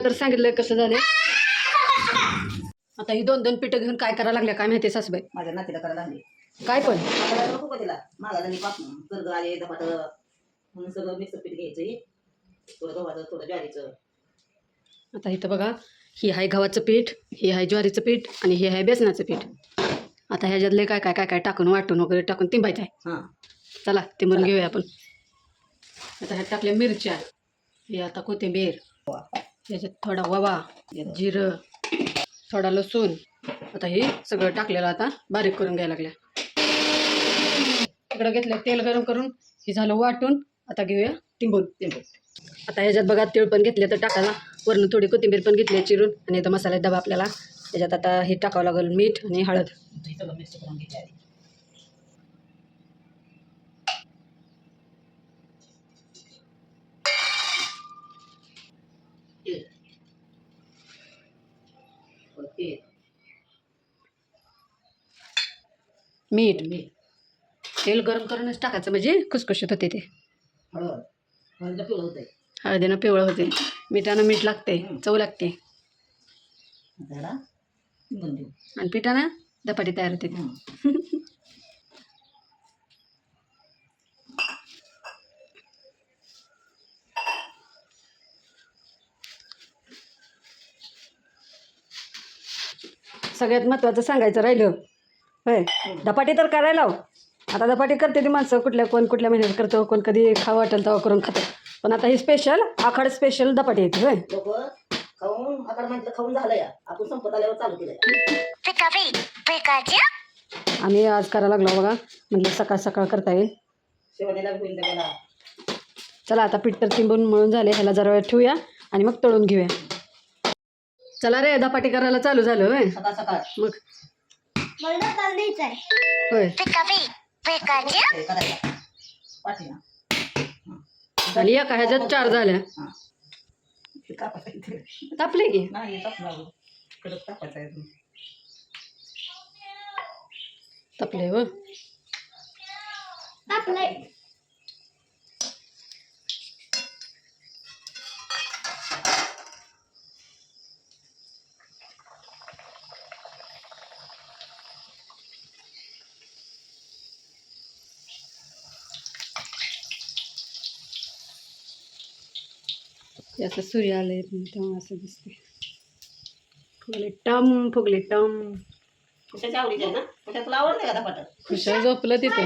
तर सांगितलं कसं झालं आता ही दोन दोन पिठं घेऊन काय करायला लागल्या काय माहिती सासूबाई? माझ्या नातीला करायला लागली. काय पण. मला नको का तिला? मागा झाली पासून कर्ज आले धपाट म्हणून सगळं मिक्स पीठ घ्यायचं हे. थोडं गव्हाचं थोडं ज्वारीचं. आता इथं बघा ही आहे गव्हाचं पीठ ही आहे ज्वारीचं पीठ आणि हे आहे बेसनाचं पीठ. आता ह्याच्यातले काय काय काय काय टाकून वाटून वगैरे टाकून तिंबायचं आहे. हां. चला ते म्हणून घेऊया आपण. आता ह्यात टाकल्या मिरच्या. हे आता कोथिंबीर. त्याच्यात थोडा ववा जिरं थोडा लसूण. आता हे सगळं टाकलेलं आता बारीक करून घ्यायला लागल्या. इकडं घेतलं तेल गरम करून हे झालं वाटून आता घेऊया तिंबून टिंबून. आता ह्याच्यात बघा तीळ पण घेतले तर टाकायला. वरून थोडी कोथिंबीर पण घेतली आहे चिरून आणि आता मसाला डबा आपल्याला. त्याच्यात आता हे टाकावं लागेल मीठ आणि हळद हे सगळं मिक्स करून घ्यायचं आधी तेल. परत तेल. मीठ. मीठ. तेल गरम करूनच टाकायचं म्हणजे खुसखुशीत होते ते. हळद. पिवळं हळदीनं पिवळं होते मिठानं मीठ लागते चव लागते. आणि पिठानं धपाटी तयार होते. सगळ्यात महत्त्वाचं सांगायचं राहिलं होय. धपाटी तर करायला लाव. आता धपाटी करते ती माणसं कुठल्या कोण कुठल्या महिन्यात करतो कोण कधी खावं वाटेल तेव्हा करून खातं. पण आता ही स्पेशल आखाड स्पेशल धपाटी येते होय. लोक खाऊन आता म्हटलं खाऊन झालं या. आपण संपत आल्यावर चालू केलं आम्ही आज करायला लागलो बघा. म्हटलं सकाळ सकाळ करता येईल. चला आता पीठ तर तिंबून मळून झाले. ह्याला जरा वेळ ठेवूया आणि मग तळून घेऊया. चला रे धपाटी करायला चालू झालं होय. सकाळ सकाळ. मग. होय. हे करायला पाठीला आणि एका ह्याच्यात चार झाल्या. हां. हे. तापले की? नाही हे कापणार हो हे असं सूर्य आले तेव्हा असं दिसते फुगले टम फुगले टम. कुशाच्या आवडीचे आहे ना? कुशा तुला आवडते का धपाट खुशाल झोपलं तिथे.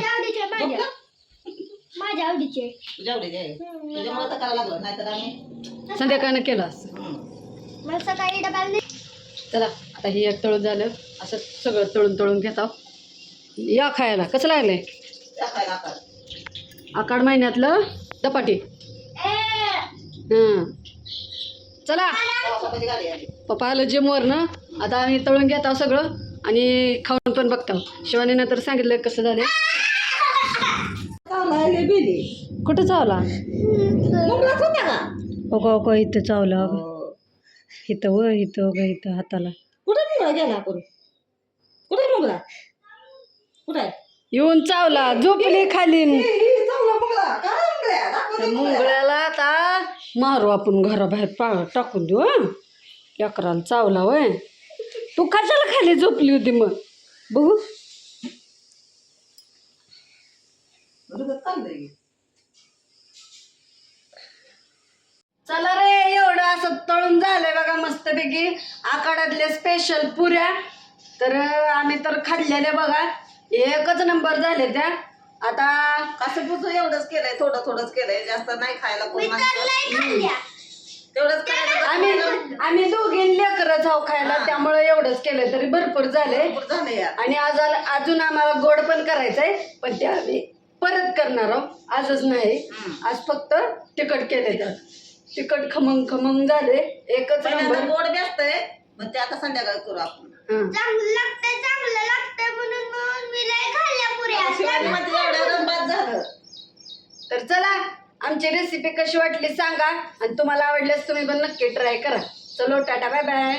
माझ्या आवडीचे तुझ्या आवडीचे आहे तुझ्यामुळे तर करायला लागलं नाहीतर आम्ही संध्याकाळनं केलं असं. हं. मला सकाळी डबाल चला आता ही एक तळून झालं. असं सगळं तळून तळून घेता या खायला. कसं लागलंय? आकार. आकाड महिन्यातलं? धपाटी हां. चला. चपाती गाडी आली पप्पा आलं जिमवरनं आता आम्ही तळून घेत आहोत सगळं आणि खाऊन पण बघतो शिवानीनं तर सांगितलं कसं झालं कुठं चावला? मुंगलाच होत्या का अगो अगो इथं चावला अगं. इथं व इथं ग इथं हाताला. कुठे गेला आपण? कुठे मुंगळा कुठे? येऊन चावला झोपली खाली मुंगळा मुंगळ्याला आता मारू आपण घराबाहेर पा टाकून देऊ हा? अकराला चावला वय. तू कशाला खाली झोपली होती मग? बघू. चला रे एवढं असं तळून झालंय बघा मस्तपैकी. आखाड्यातल्या स्पेशल पुऱ्या. तर आम्ही तर खाल्लेल्या बघा. एकच नंबर झाले त्या. आता कसं पुसू एवढंच केलंय थोडं थोडंच केलंय जास्त नाही खायला कोण. तेवढंच करायचं आम्ही आम्ही दोघी लेकरं जाऊ खायला त्यामुळे एवढंच केलं तरी भरपूर झाले भरपूर झालं आणि आज आल- अजून आम्हाला गोड पण करायचंय पण ते आम्ही परत करणार आहोत आजच नाही. हम्म. आज फक्त तिखट केले तर तिखट खमंग खमंग झाले एकच पहिल्यांदा नंबर. गोड जास्त आहे पण ते आता संध्याकाळी करू आपण. चांगलं लागतंय चांगलं लागतंय म्हणून मग मी लय खाल्ल्या पुऱ्या. शिवाजी मध्ये एवढं रंबात झालं. तर चला आमची रेसिपी कशी वाटली सांगा आणि तुम्हाला आवडल्यास तुम्ही पण नक्की ट्राय करा. चलो टाटा बाय बाय